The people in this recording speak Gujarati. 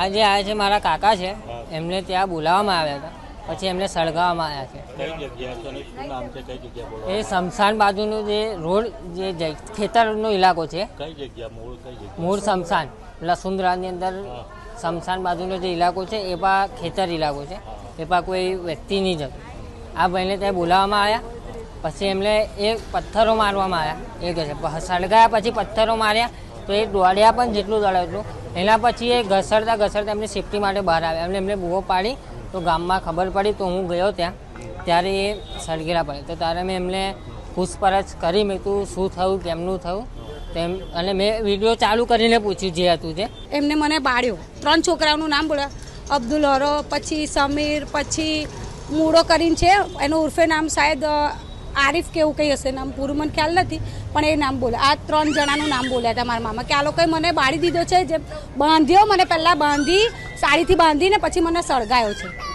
આજે આ છે મારા કાકા છે એમને ત્યાં બોલાવવામાં આવ્યા હતા. પછી એમને સળગાવવામાં આવ્યા છે. એ શમશાન બાજુનું જે રોડ જે ખેતરનો ઇલાકો છે. મૂળ શમશાન પેલા મૂળ અંદર શમશાન બાજુનો જે ઇલાકો છે એ પા ખેતર ઇલાકો છે. એ પા કોઈ વ્યક્તિ નહીં જતો આ ભાઈને ત્યાં બોલાવવામાં આવ્યા. પછી એમને એ પથ્થરો મારવામાં આવ્યા. એ કહે છે સળગાયા પછી પથ્થરો માર્યા. તો એ દોડ્યા પણ જેટલું દોડ્યું એટલું. એના પછી એ ઘસરતા ઘસરતા એમની સેફટી માટે બહાર આવ્યા. એમને એમને બૂહો પાડી તો ગામમાં ખબર પડી તો હું ગયો ત્યાં. ત્યારે એ સળગેલા પડે. તો ત્યારે મેં એમને પૂછપરછ કરી. મેં તું શું થયું? કેમનું થયું? તેમ અને મેં વીડિયો ચાલુ કરીને પૂછ્યું જે હતું તે. એમને મને બાળ્યો ત્રણ છોકરાઓનું નામ બોલ્યા. અબ્દુલ હરો, પછી સમીર, પછી મૂળો કરીને છે. એનું ઉર્ફે નામ શાયદ આરિફ કે એવું કંઈ હશે નામ પૂરું મને ખ્યાલ નથી, પણ એ નામ બોલે. આ ત્રણ જણાનું નામ બોલ્યા હતા મારા મામા, કે આ લોકોએ મને બાળી દીધો છે, જે બાંધ્યો, મને પહેલાં બાંધી, સાડીથી બાંધીને પછી મને સળગાયો છે.